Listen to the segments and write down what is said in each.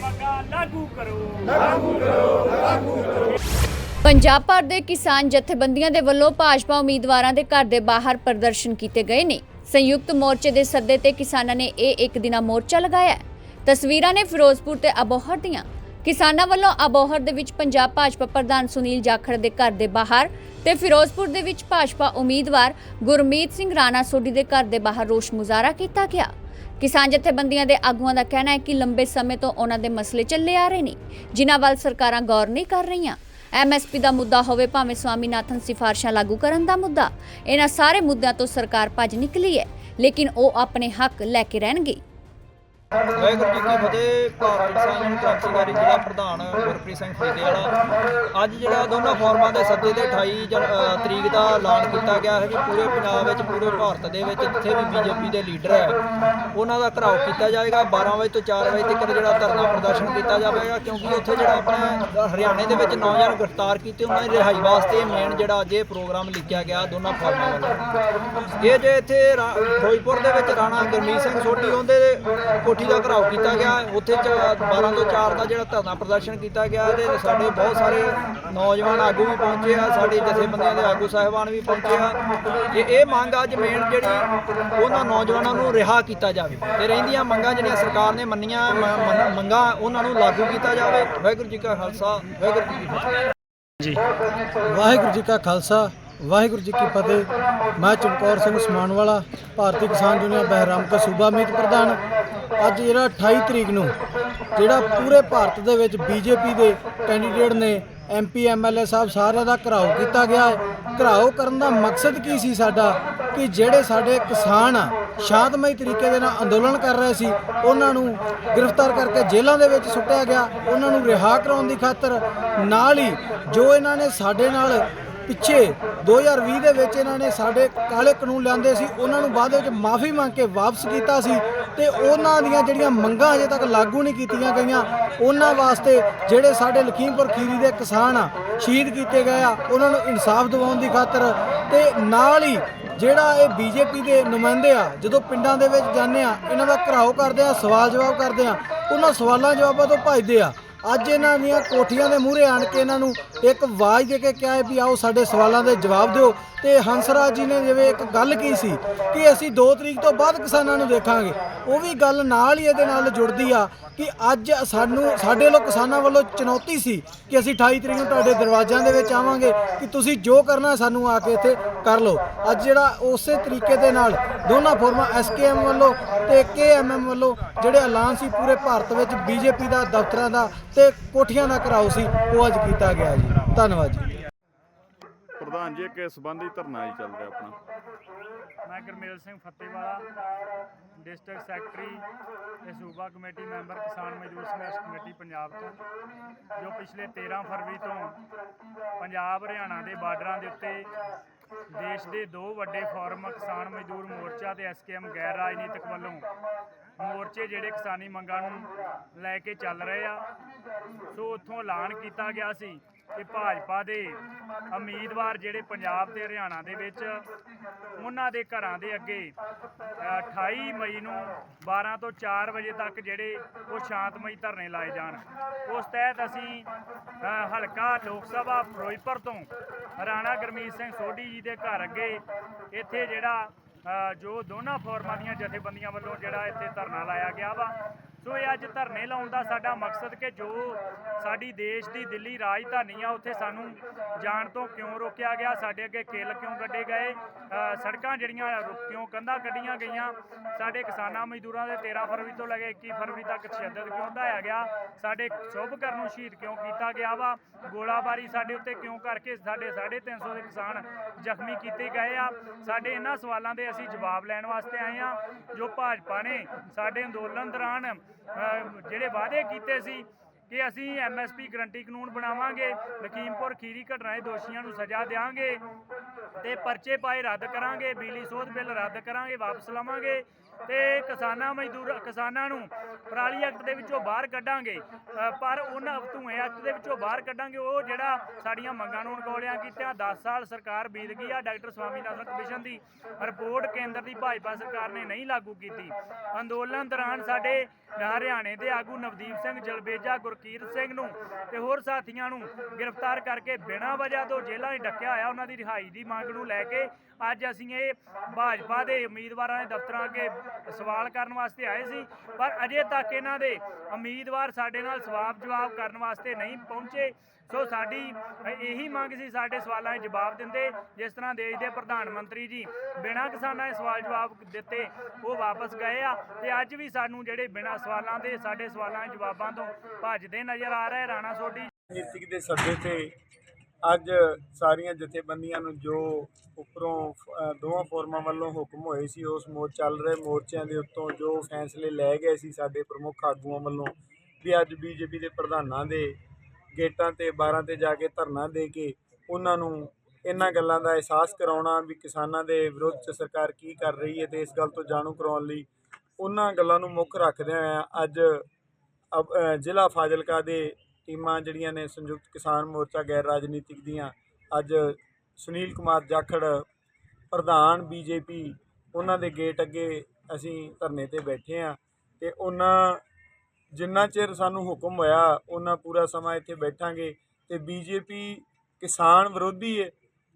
ਮੰਗਾ ਲਾਗੂ ਕਰੋ ਪੰਜਾਬ ਭਰ ਦੇ ਕਿਸਾਨ ਜਥੇਬੰਦੀਆਂ ਦੇ ਵੱਲੋਂ ਭਾਜਪਾ ਉਮੀਦਵਾਰਾਂ ਦੇ ਘਰ ਦੇ ਬਾਹਰ ਪ੍ਰਦਰਸ਼ਨ ਕੀਤੇ ਗਏ ਨੇ। ਸੰਯੁਕਤ ਮੋਰਚੇ ਦੇ ਸੱਦੇ ਤੇ ਕਿਸਾਨਾਂ ਨੇ ਇਹ ਇੱਕ ਦਿਨਾ ਮੋਰਚਾ ਲਗਾਇਆ ਤਸਵੀਰਾਂ ਨੇ ਫਿਰੋਜ਼ਪੁਰ ਤੇ ਅਬੋਹਰ ਦੀਆਂ। ਕਿਸਾਨਾਂ ਵੱਲੋਂ ਅਬੋਹਰ ਦੇ ਵਿੱਚ ਪੰਜਾਬ ਭਾਜਪਾ ਪ੍ਰਧਾਨ ਸੁਨੀਲ ਜਾਖੜ ਦੇ ਘਰ ਦੇ ਬਾਹਰ ਤੇ ਫਿਰੋਜ਼ਪੁਰ ਦੇ ਵਿੱਚ ਭਾਜਪਾ ਉਮੀਦਵਾਰ ਗੁਰਮੀਤ ਸਿੰਘ ਰਾਣਾ ਸੋਢੀ ਦੇ ਘਰ ਦੇ ਬਾਹਰ ਰੋਸ ਮੁਜ਼ਾਹਰਾ ਕੀਤਾ ਗਿਆ। ਕਿਸਾਨ ਜਥੇਬੰਦੀਆਂ ਦੇ ਆਗੂਆਂ ਦਾ ਕਹਿਣਾ ਹੈ ਕਿ ਲੰਬੇ ਸਮੇਂ ਤੋਂ ਉਹਨਾਂ ਦੇ ਮਸਲੇ ਚੱਲੇ ਆ ਰਹੇ ਨੇ, ਜਿਨ੍ਹਾਂ ਵੱਲ ਸਰਕਾਰਾਂ ਗੌਰ ਨਹੀਂ ਕਰ ਰਹੀਆਂ। ਐਮਐਸਪੀ ਦਾ ਮੁੱਦਾ ਹੋਵੇ ਭਾਵੇਂ ਸਵਾਮੀਨਾਥਨ ਸਿਫਾਰਸ਼ਾਂ ਲਾਗੂ ਕਰਨ ਦਾ ਮੁੱਦਾ, ਇਹਨਾਂ ਸਾਰੇ ਮੁੱਦਿਆਂ ਤੋਂ ਸਰਕਾਰ ਭੱਜ ਨਿਕਲੀ ਹੈ, ਲੇਕਿਨ ਉਹ ਆਪਣੇ ਹੱਕ ਲੈ ਕੇ ਰਹਿਣਗੇ। ਵਾਹਿਗੁਰੂ ਜੀ ਕੀ ਫਤਿਹ, ਭਾਰਤ ਕਿਸਾਨ ਯੂਨੀਅਨ ਕ੍ਰਾਂਤੀਕਾਰੀ ਜ਼ਿਲ੍ਹਾ ਪ੍ਰਧਾਨ ਗੁਰਪ੍ਰੀਤ ਸਿੰਘ ਫੇਦੇ ਵਾਲਾ ਅੱਜ ਜਿਹੜਾ ਦੋਨਾਂ ਫੋਰਮਾਂ ਦੇ ਸੱਦੇ ਤੇ 28 ਜਨ- ਤਰੀਕ ਦਾ ਐਲਾਨ ਕੀਤਾ ਗਿਆ ਹੈ ਕਿ ਪੂਰੇ ਪੰਜਾਬ ਵਿੱਚ, ਪੂਰੇ ਭਾਰਤ ਦੇ ਵਿੱਚ ਜਿੱਥੇ ਵੀ ਬੀਜੇਪੀ ਦੇ ਲੀਡਰ ਹੈ, ਉਹਨਾਂ ਦਾ ਘਰਾਓ ਕੀਤਾ ਜਾਏਗਾ। 12 ਵਜੇ ਤੋਂ 4 ਵਜੇ ਤੱਕ ਜਿਹੜਾ ਧਰਨਾ ਪ੍ਰਦਰਸ਼ਨ ਕੀਤਾ ਜਾਵੇਗਾ, ਕਿਉਂਕਿ ਉੱਥੇ ਜਿਹੜਾ ਆਪਣੇ ਹਰਿਆਣੇ ਦੇ ਵਿੱਚ ਨੌਜਵਾਨ ਗ੍ਰਿਫਤਾਰ ਕੀਤੇ ਉਹਨਾਂ ਦੀ ਰਿਹਾਈ ਵਾਸਤੇ ਮੇਨ ਜਿਹੜਾ ਅੱਜ ਇਹ ਪ੍ਰੋਗਰਾਮ ਲਿਖਿਆ ਗਿਆ ਦੋਨਾਂ ਫੋਰਮਾਂ ਵੱਲੋਂ। ਇਹ ਜੇ ਇੱਥੇ ਰਾ- ਫਿਰੋਜ਼ਪੁਰ ਦੇ ਵਿੱਚ ਰਾਣਾ ਗੁਰਮੀਤ ਸਿੰਘ ਸੋਢੀ ਉਹਦੇ ਕੋਠੀ ਦਾ ਘਰਾਓ ਕੀਤਾ ਗਿਆ। ਉੱਥੇ ਚ 12 ਤੋਂ 4 ਦਾ ਜਿਹੜਾ ਧਰਨਾ ਪ੍ਰਦਰਸ਼ਨ ਕੀਤਾ ਗਿਆ ਤੇ ਸਾਡੇ ਬਹੁਤ ਸਾਰੇ ਨੌਜਵਾਨ ਆਗੂ ਵੀ ਪਹੁੰਚੇ ਆ, ਸਾਡੇ ਜਥੇਬੰਦੀਆਂ ਦੇ ਆਗੂ ਸਾਹਿਬਾਨ ਵੀ ਪਹੁੰਚੇ ਆ। ਤੇ ਇਹ ਮੰਗ ਅੱਜ ਮੇਨ ਜਿਹੜੀ ਉਹਨਾਂ ਨੌਜਵਾਨਾਂ ਨੂੰ ਰਿਹਾ ਕੀਤਾ ਜਾਵੇ। ਤੇ ਰਹਿੰਦੀਆਂ ਮੰਗਾਂ ਜਿਹੜੀਆਂ ਸਰਕਾਰ ਨੇ ਮੰਨੀਆਂ ਮੰਗਾਂ ਉਹਨਾਂ ਨੂੰ ਲਾਗੂ ਕੀਤਾ ਜਾਵੇ। ਵਾਹਿਗੁਰੂ ਜੀ ਕਾ ਖਾਲਸਾ, ਵਾਹਿਗੁਰੂ ਜੀ ਕੀ ਫਤਿਹ। ਵਾਹਿਗੁਰੂ ਜੀ ਕਾ ਖਾਲਸਾ, ਵਾਹਿਗੁਰੂ ਜੀ ਕੀ ਫਤਿਹ। ਮੈਂ ਚਮਕੌਰ ਸਿੰਘ ਸਮਾਨਵਾਲਾ, ਭਾਰਤੀ ਕਿਸਾਨ ਯੂਨੀਅਨ ਬਹਿਰਾਮ ਦਾ ਸੂਬਾ ਮੀਤ ਪ੍ਰਧਾਨ। ਅੱਜ ਜਿਹੜਾ 28 ਤਰੀਕ ਨੂੰ ਜਿਹੜਾ ਪੂਰੇ ਭਾਰਤ ਦੇ ਵਿੱਚ ਬੀਜੇਪੀ ਦੇ ਕੈਂਡੀਡੇਟ ਨੇ ਐਮਪੀ ਐਮਐਲਏ ਸਾਹਿਬ ਸਾਰਿਆਂ ਦਾ ਘਰਾਓ ਕੀਤਾ ਗਿਆ ਹੈ। ਘਰਾਓ ਕਰਨ ਦਾ ਮਕਸਦ ਕੀ ਸੀ ਸਾਡਾ? ਕਿ ਜਿਹੜੇ ਸਾਡੇ ਕਿਸਾਨ ਆ, ਸ਼ਾਂਤਮਈ ਤਰੀਕੇ ਦੇ ਨਾਲ ਅੰਦੋਲਨ ਕਰ ਰਹੇ ਸੀ, ਉਹਨਾਂ ਨੂੰ ਗ੍ਰਿਫਤਾਰ ਕਰਕੇ ਜੇਲ੍ਹਾਂ ਦੇ ਵਿੱਚ ਸੁੱਟਿਆ ਗਿਆ, ਉਹਨਾਂ ਨੂੰ ਰਿਹਾ ਕਰਾਉਣ ਦੀ ਖਾਤਰ। ਨਾਲ ਹੀ ਜੋ ਇਹਨਾਂ ਨੇ ਸਾਡੇ ਨਾਲ ਪਿੱਛੇ 2020 ਦੇ ਵਿੱਚ ਇਹਨਾਂ ਨੇ ਸਾਡੇ ਕਾਲੇ ਕਾਨੂੰਨ ਲਿਆਂਦੇ ਸੀ, ਉਹਨਾਂ ਨੂੰ ਬਾਅਦ ਵਿੱਚ ਮਾਫੀ ਮੰਗ ਕੇ ਵਾਪਸ ਕੀਤਾ ਸੀ। ਤੇ ਉਹਨਾਂ ਦੀਆਂ ਜਿਹੜੀਆਂ ਮੰਗਾਂ ਅਜੇ ਤੱਕ ਲਾਗੂ ਨਹੀਂ ਕੀਤੀਆਂ ਗਈਆਂ। ਉਹਨਾਂ ਵਾਸਤੇ ਜਿਹੜੇ ਸਾਡੇ ਲਖੀਮਪੁਰ ਖੀਰੀ ਦੇ ਕਿਸਾਨ ਆ ਸ਼ਹੀਦ ਕੀਤੇ ਗਏ ਆ, ਉਹਨਾਂ ਨੂੰ ਇਨਸਾਫ ਦਿਵਾਉਣ ਦੀ ਖਾਤਰ ਤੇ ਨਾਲ ਹੀ ਜਿਹੜਾ ਇਹ ਬੀਜੇਪੀ ਦੇ ਨੁਮਾਇੰਦੇ ਆ, ਜਦੋਂ ਪਿੰਡਾਂ ਦੇ ਵਿੱਚ ਜਾਂਦੇ ਆ, ਇਹਨਾਂ ਦਾ ਘਰਾਓ ਕਰਦੇ ਆ, ਸਵਾਲ ਜਵਾਬ ਕਰਦੇ ਆ, ਉਹਨਾਂ ਸਵਾਲਾਂ ਜਵਾਬਾਂ ਤੋਂ ਭੱਜਦੇ ਆ। ਅੱਜ ਇਹਨਾਂ ਦੀਆਂ ਕੋਠੀਆਂ ਦੇ ਮੂਹਰੇ ਆਣ ਕੇ ਇਹਨਾਂ ਨੂੰ ਇੱਕ ਆਵਾਜ਼ ਦੇ ਕੇ ਕਿਹਾ ਹੈ ਵੀ ਆਓ ਸਾਡੇ ਸਵਾਲਾਂ ਦੇ ਜਵਾਬ ਦਿਓ। ਤੇ ਹੰਸਰਾਜ ਜੀ ਨੇ ਜਿਵੇਂ ਇੱਕ ਗੱਲ ਕੀ ਸੀ ਕਿ ਅਸੀਂ 2 ਤਰੀਕ ਤੋਂ ਬਾਅਦ ਕਿਸਾਨਾਂ ਨੂੰ ਦੇਖਾਂਗੇ। ਉਹ ਵੀ ਗੱਲ ਨਾਲ ਹੀ ਇਹਦੇ ਨਾਲ ਜੁੜਦੀ ਆ ਕਿ ਅੱਜ ਸਾਨੂੰ, ਸਾਡੇ ਲੋ ਕਿਸਾਨਾਂ ਵੱਲੋਂ ਚੁਣੌਤੀ ਸੀ ਕਿ ਅਸੀਂ 28 ਤਰੀਕ ਨੂੰ ਤੁਹਾਡੇ ਦਰਵਾਜ਼ਿਆਂ ਦੇ ਵਿੱਚ ਆਵਾਂਗੇ ਕਿ ਤੁਸੀਂ ਜੋ ਕਰਨਾ ਸਾਨੂੰ ਆ ਕੇ ਇੱਥੇ ਕਰ ਲਓ। ਅੱਜ ਜਿਹੜਾ ਉਸੇ ਤਰੀਕੇ ਦੇ ਨਾਲ ਦੋਨਾਂ ਫੋਰਮਾਂ ਐਸਕੇਐਮ ਵੱਲੋਂ ਤੇ ਕੇਐਮਐਮ ਵੱਲੋਂ ਜਿਹੜੇ ਐਲਾਨ ਸੀ ਪੂਰੇ ਭਾਰਤ ਵਿੱਚ ਬੀਜੇਪੀ ਦਾ, ਦਫ਼ਤਰਾਂ ਦਾ ਤੇ ਕੋਠੀਆਂ ਦਾ ਘਰਾਓ ਸੀ ਉਹ ਅੱਜ ਕੀਤਾ ਗਿਆ ਜੀ। ਧੰਨਵਾਦ ਜੀ। ਪ੍ਰਧਾਨ ਜੀ ਕਿਸ ਸੰਬੰਧੀ ਧਰਨਾ ਹੀ ਚੱਲ ਰਿਹਾ ਆਪਣਾ। ਮੈਂ ਗੁਰਮੇਲ ਸਿੰਘ ਫੱਤੇਵਾਲਾ ਡਿਸਟ੍ਰਿਕਟ ਸੈਕਟਰੀ ਤੇ ਸੂਬਾ ਕਮੇਟੀ ਮੈਂਬਰ ਕਿਸਾਨ ਮਜ਼ਦੂਰ ਸੰਘਰਸ਼ ਕਮੇਟੀ ਪੰਜਾਬ ਤੋਂ ਜੋ ਪਿਛਲੇ 13 ਫਰਵਰੀ ਤੋਂ ਪੰਜਾਬ ਹਰਿਆਣਾ ਦੇ ਬਾਰਡਰਾਂ ਦੇ ਉੱਤੇ ਦੇਸ਼ ਦੇ ਦੋ ਵੱਡੇ ਫੋਰਮ ਕਿਸਾਨ ਮਜ਼ਦੂਰ ਮੋਰਚਾ ਤੇ ਐਸਕੇਐਮ ਗੈਰ ਰਾਜਨੀਤਿਕ ਵੱਲੋਂ ਮੋਰਚੇ ਜਿਹੜੇ ਕਿਸਾਨੀ ਮੰਗਾਂ ਨੂੰ ਲੈ ਕੇ ਚੱਲ ਰਹੇ ਆ ਸੋ ਉੱਥੋਂ ਐਲਾਨ ਕੀਤਾ ਗਿਆ ਸੀ ਕਿ ਭਾਜਪਾ ਦੇ ਉਮੀਦਵਾਰ ਜਿਹੜੇ ਪੰਜਾਬ ਤੇ ਹਰਿਆਣਾ ਦੇ ਵਿੱਚ ਉਹਨਾਂ ਦੇ ਘਰਾਂ ਦੇ ਅੱਗੇ ਅ, 28 ਮਈ ਨੂੰ 12 ਤੋਂ 4 ਵਜੇ ਤੱਕ ਜਿਹੜੇ ਉਹ ਸ਼ਾਂਤਮਈ ਧਰਨੇ ਲਾਏ ਜਾਣ। ਉਸ ਤਹਿਤ ਅਸੀਂ ਹਲਕਾ ਲੋਕ ਸਭਾ ਫਿਰੋਜ਼ਪੁਰ ਤੋਂ ਰਾਣਾ ਗੁਰਮੀਤ ਸਿੰਘ ਸੋਢੀ ਜੀ ਦੇ ਘਰ ਅੱਗੇ ਇੱਥੇ ਜਿਹੜਾ ਜੋ ਦੋਨਾਂ ਫੋਰਮਾਂ ਦੀਆਂ ਜਥੇਬੰਦੀਆਂ ਵੱਲੋਂ ਜਿਹੜਾ ਇੱਥੇ ਧਰਨਾ ਲਾਇਆ ਗਿਆ ਵਾ ਸੋ ਇਹ ਅੱਜ ਧਰਨੇ ਲਾਉਣ ਦਾ ਸਾਡਾ ਮਕਸਦ ਕਿ ਜੋ ਸਾਡੀ ਦੇਸ਼ ਦੀ ਦਿੱਲੀ ਰਾਜਧਾਨੀ ਆ, ਉੱਥੇ ਸਾਨੂੰ ਜਾਣ ਤੋਂ ਕਿਉਂ ਰੋਕਿਆ ਗਿਆ, ਸਾਡੇ ਅੱਗੇ ਕਿੱਲ ਕਿਉਂ ਕੱਢੇ ਗਏ ਸੜਕਾਂ ਜਿਹੜੀਆਂ ਕਿਉਂ ਕੰਧਾਂ ਕੱਢੀਆਂ ਗਈਆਂ, ਸਾਡੇ ਕਿਸਾਨਾਂ ਮਜ਼ਦੂਰਾਂ ਦੇ 13 ਫਰਵਰੀ ਤੋਂ ਲੈ ਕੇ 21 ਫਰਵਰੀ ਤੱਕ ਤਸ਼ੱਦਦ ਕਿਉਂ ਢਾਇਆ ਗਿਆ, ਸਾਡੇ ਸ਼ੁਭਕਰ ਨੂੰ ਸ਼ਹੀਦ ਕਿਉਂ ਕੀਤਾ ਗਿਆ ਵਾ, ਗੋਲਾਬਾਰੀ ਸਾਡੇ ਉੱਤੇ ਕਿਉਂ ਕਰਕੇ ਸਾਡੇ 350 ਦੇ ਕਿਸਾਨ ਜ਼ਖਮੀ ਕੀਤੇ ਗਏ ਆ, ਸਾਡੇ ਇਹਨਾਂ ਸਵਾਲਾਂ ਦੇ ਅਸੀਂ ਜਵਾਬ ਲੈਣ ਵਾਸਤੇ ਆਏ ਆ, ਜੋ ਭਾਜਪਾ ਨੇ ਸਾਡੇ ਅੰਦੋਲਨ ਦੌਰਾਨ ਜਿਹੜੇ ਵਾਅਦੇ ਕੀਤੇ ਸੀ ਕਿ ਅਸੀਂ ਐਮਐਸਪੀ ਗਰੰਟੀ ਕਾਨੂੰਨ ਬਣਾਵਾਂਗੇ, ਲਖੀਮਪੁਰ ਖੀਰੀ ਘਟਨਾਏ ਦੋਸ਼ੀਆਂ ਨੂੰ ਸਜ਼ਾ ਦੇਵਾਂਗੇ ਤੇ ਪਰਚੇ ਪਾਏ ਰੱਦ ਕਰਾਂਗੇ, ਬਿਜਲੀ ਸੋਧ ਬਿੱਲ ਰੱਦ ਕਰਾਂਗੇ, ਵਾਪਸ ਲਵਾਂਗੇ। ਤੇ ਕਿਸਾਨਾਂ ਮਜ਼ਦੂਰ, ਕਿਸਾਨਾਂ ਨੂੰ ਪਰਾਲੀ ਐਕਟ ਦੇ ਵਿੱਚੋਂ ਬਾਹਰ ਕੱਢਾਂਗੇ। ਪਰ ਉਹਨਾਂ ਧੂਏ ਐਕਟ ਦੇ ਵਿੱਚੋਂ ਬਾਹਰ ਕੱਢਾਂਗੇ। ਉਹ ਜਿਹੜਾ ਸਾਡੀਆਂ ਮੰਗਾਂ ਨੂੰ ਅਣਗੌਲਿਆਂ ਕੀਤਿਆਂ 10 ਸਾਲ ਸਰਕਾਰ ਬੀਤ ਗਈ ਆ ਡਾਕਟਰ ਸਵਾਮੀਨਾਥਨ ਕਮਿਸ਼ਨ ਦੀ। ਰਿਪੋਰਟ ਕੇਂਦਰ ਦੀ ਭਾਜਪਾ ਸਰਕਾਰ ਨੇ ਨਹੀਂ ਲਾਗੂ ਕੀਤੀ। ਅੰਦੋਲਨ ਦੌਰਾਨ ਸਾਡੇ ਹਰਿਆਣੇ ਦੇ ਆਗੂ ਨਵਦੀਪ ਸਿੰਘ ਜਲਬੇਜਾ ਗੁਰਕੀਰ ਸਿੰਘ ਨੂੰ ਤੇ ਹੋਰ ਸਾਥੀਆਂ ਨੂੰ ਗ੍ਰਿਫਤਾਰ ਕਰਕੇ ਬਿਨਾਂ ਵਜ੍ਹਾ ਤੋਂ ਜੇਲ੍ਹਾਂ 'ਚ ਡੱਕਿਆ ਹੋਇਆ ਉਹਨਾਂ ਦੀ ਰਿਹਾਈ ਦੀ ਮੰਗ ਨੂੰ ਲੈ ਕੇ ਅੱਜ ਅਸੀਂ ਇਹ ਭਾਜਪਾ ਦੇ ਉਮੀਦਵਾਰਾਂ ਦੇ ਦਫ਼ਤਰਾਂ ਅੱਗੇ ਸਵਾਲ ਕਰਨ ਵਾਸਤੇ ਆਏ ਸੀ, ਪਰ ਅਜੇ ਤੱਕ ਇਹਨਾਂ ਦੇ ਉਮੀਦਵਾਰ ਸਾਡੇ ਨਾਲ ਸਵਾਬ ਜਵਾਬ ਕਰਨ ਵਾਸਤੇ ਨਹੀਂ ਪਹੁੰਚੇ। ਸੋ ਸਾਡੀ ਇਹੀ ਮੰਗ ਸੀ, ਸਾਡੇ ਸਵਾਲਾਂ ਦੇ ਜਵਾਬ ਦਿੰਦੇ, ਜਿਸ ਤਰ੍ਹਾਂ ਦੇਸ਼ ਦੇ ਪ੍ਰਧਾਨ ਮੰਤਰੀ ਜੀ ਬਿਨਾਂ ਕਿਸਾਨਾਂ ਦੇ ਸਵਾਲ ਜਵਾਬ ਦਿੱਤੇ, ਉਹ ਵਾਪਸ ਗਏ ਆ। ਤੇ ਅੱਜ ਵੀ ਸਾਨੂੰ ਜਿਹੜੇ ਬਿਨਾਂ ਸਵਾਲਾਂ ਦੇ ਸਾਡੇ ਸਵਾਲਾਂ ਦੇ ਜਵਾਬਾਂ ਤੋਂ ਭੱਜਦੇ ਨਜ਼ਰ ਆ ਰਹੇ, ਰਾਣਾ ਸੋਢੀ। ਰਾਜਨੀਤਿਕ ਦੇ ਸੱਦੇ ਤੇ ਅੱਜ ਸਾਰੀਆਂ ਜਥੇਬੰਦੀਆਂ ਨੂੰ ਜੋ ਉੱਪਰੋਂ ਦੋਵਾਂ ਫੋਰਮਾਂ ਵੱਲੋਂ ਹੁਕਮ ਹੋਏ ਸੀ ਉਸ ਮੋਰ ਚੱਲ ਰਹੇ ਮੋਰਚਿਆਂ ਦੇ ਉੱਤੋਂ ਜੋ ਫੈਸਲੇ ਲੈ ਗਏ ਸੀ ਸਾਡੇ ਪ੍ਰਮੁੱਖ ਆਗੂਆਂ ਵੱਲੋਂ ਵੀ ਅੱਜ ਬੀਜੇਪੀ ਦੇ ਪ੍ਰਧਾਨਾਂ ਦੇ ਗੇਟਾਂ ਤੇ 12 ਤੇ ਜਾ ਕੇ ਧਰਨਾ ਦੇ ਕੇ ਉਹਨਾਂ ਨੂੰ ਇਹਨਾਂ ਗੱਲਾਂ ਦਾ ਅਹਿਸਾਸ ਕਰਾਉਣਾ ਵੀ ਕਿਸਾਨਾਂ ਦੇ ਵਿਰੁੱਧ 'ਚ ਸਰਕਾਰ ਕੀ ਕਰ ਰਹੀ ਹੈ ਤੇ ਇਸ ਗੱਲ ਤੋਂ ਜਾਣੂ ਕਰਾਉਣ ਲਈ ਉਹਨਾਂ ਗੱਲਾਂ ਨੂੰ ਮੁੱਖ ਰੱਖਦਿਆਂ ਹੋਇਆਂ ਅੱਜ ਅ, ਜ਼ਿਲ੍ਹਾ ਫਾਜ਼ਿਲਕਾ ਦੇ ਟੀਮਾਂ ਜਿਹੜੀਆਂ ਨੇ ਸੰਯੁਕਤ ਕਿਸਾਨ ਮੋਰਚਾ ਗੈਰ ਰਾਜਨੀਤਿਕ ਦੀਆਂ, ਅੱਜ ਸੁਨੀਲ ਕੁਮਾਰ ਜਾਖੜ, ਪ੍ਰਧਾਨ ਬੀਜੇਪੀ, ਉਹਨਾਂ ਦੇ ਗੇਟ ਅੱਗੇ ਅਸੀਂ ਧਰਨੇ ਤੇ ਬੈਠੇ ਆ ਤੇ ਉਹਨਾਂ ਜਿੰਨਾ ਚਿਰ ਸਾਨੂੰ ਹੁਕਮ ਹੋਇਆ, ਉਹਨਾਂ ਪੂਰਾ ਸਮਾਂ ਇੱਥੇ ਬੈਠਾਂਗੇ ਤੇ ਬੀਜੇਪੀ ਕਿਸਾਨ ਵਿਰੋਧੀ ਹੈ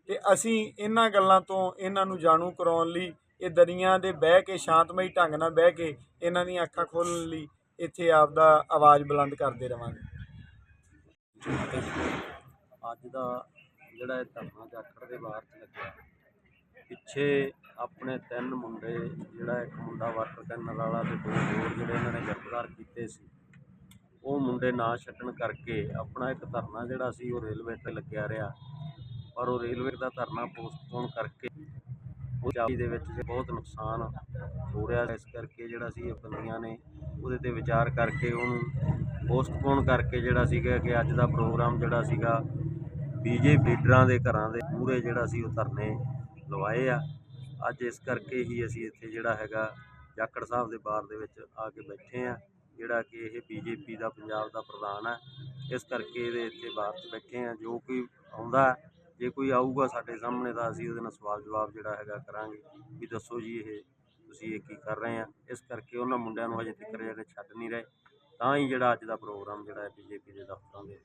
ਤੇ ਅਸੀਂ ਇਹਨਾਂ ਗੱਲਾਂ ਤੋਂ ਇਹਨਾਂ ਨੂੰ ਜਾਣੂ ਕਰਾਉਣ ਲਈ, ਇਹ ਦਰੀਆਂ ਦੇ ਬਹਿ ਕੇ ਸ਼ਾਂਤਮਈ ਢੰਗ ਨਾਲ ਬਹਿ ਕੇ ਇਹਨਾਂ ਦੀਆਂ ਅੱਖਾਂ ਖੋਲ੍ਹਣ ਲਈ ਇੱਥੇ ਆਪਦਾ ਆਵਾਜ਼ ਬੁਲੰਦ ਕਰਦੇ ਰਵਾਂਗੇ। ਅੱਜ ਦਾ ਜਿਹੜਾ ਇਹ ਧਰਨਾ ਜਾਖੜ ਦੇ ਬਾਹਰ ਚ ਲੱਗਿਆ। ਪਿੱਛੇ ਆਪਣੇ ਤਿੰਨ ਮੁੰਡੇ, ਜਿਹੜਾ ਇੱਕ ਮੁੰਡਾ ਵਾਟਰ ਕੈਨਲ ਵਾਲਾ ਤੇ ਦੋ ਹੋਰ ਜਿਹੜੇ ਇਹਨਾਂ ਨੇ ਗ੍ਰਿਫਤਾਰ ਕੀਤੇ ਸੀ, ਉਹ ਮੁੰਡੇ ਨਾ ਛੱਡਣ ਕਰਕੇ ਆਪਣਾ ਇੱਕ ਧਰਨਾ ਜਿਹੜਾ ਸੀ ਉਹ ਰੇਲਵੇ ਤੇ ਲੱਗਿਆ ਰਿਹਾ। ਪਰ ਉਹ ਰੇਲਵੇ ਦਾ ਧਰਨਾ ਪੋਸਟਪੋਨ ਕਰਕੇ ਉਹ ਚਾਬੀ ਦੇ ਵਿੱਚ ਬਹੁਤ ਨੁਕਸਾਨ ਹੋ ਰਿਹਾ ਇਸ ਕਰਕੇ ਜਿਹੜਾ ਸੀ ਇਹ ਬੰਦੀਆਂ ਨੇ ਉਹਦੇ ਤੇ ਵਿਚਾਰ ਕਰਕੇ ਉਹਨੂੰ ਪੋਸਟਪੋਨ ਕਰਕੇ ਜਿਹੜਾ ਸੀਗਾ ਕਿ ਅੱਜ ਦਾ ਪ੍ਰੋਗਰਾਮ ਜਿਹੜਾ ਸੀਗਾ ਬੀਜੇਪੀ ਲੀਡਰਾਂ ਦੇ ਘਰਾਂ ਦੇ ਪੂਰੇ ਜਿਹੜਾ ਸੀ ਉਹ ਧਰਨੇ ਲਵਾਏ ਆ। ਅੱਜ ਇਸ ਕਰਕੇ ਹੀ ਅਸੀਂ ਇੱਥੇ ਜਿਹੜਾ ਹੈਗਾ ਜਾਖੜ ਸਾਹਿਬ ਦੇ ਬਾਰ ਦੇ ਵਿੱਚ ਆ ਕੇ ਬੈਠੇ ਆ, ਜਿਹੜਾ ਕਿ ਇਹ ਬੀਜੇਪੀ ਦਾ ਪੰਜਾਬ ਦਾ ਪ੍ਰਧਾਨ ਹੈ ਇਸ ਕਰਕੇ ਇਹਦੇ ਇੱਥੇ ਬਾਹਰ 'ਚ ਬੈਠੇ ਆ, ਜੋ ਕੋਈ ਆਉਂਦਾ ਜੇ ਕੋਈ ਆਊਗਾ ਸਾਡੇ ਸਾਹਮਣੇ ਤਾਂ ਅਸੀਂ ਉਹਦੇ ਨਾਲ ਸਵਾਲ ਜਵਾਬ ਜਿਹੜਾ ਹੈਗਾ ਕਰਾਂਗੇ ਵੀ ਦੱਸੋ ਜੀ ਇਹ ਤੁਸੀਂ ਇਹ ਕੀ ਕਰ ਰਹੇ ਆ। ਇਸ ਕਰਕੇ ਉਹਨਾਂ ਮੁੰਡਿਆਂ ਨੂੰ ਹਜੇ ਤੱਕ ਜਿਹੜੇ ਛੱਡ ਨਹੀਂ ਰਹੇ। ਤਾਂ ਹੀ ਜਿਹੜਾ ਅੱਜ ਦਾ ਪ੍ਰੋਗਰਾਮ ਜਿਹੜਾ ਹੈ, ਬੀਜੇਪੀ ਦੇ ਦਫ਼ਤਰਾਂ ਦੇ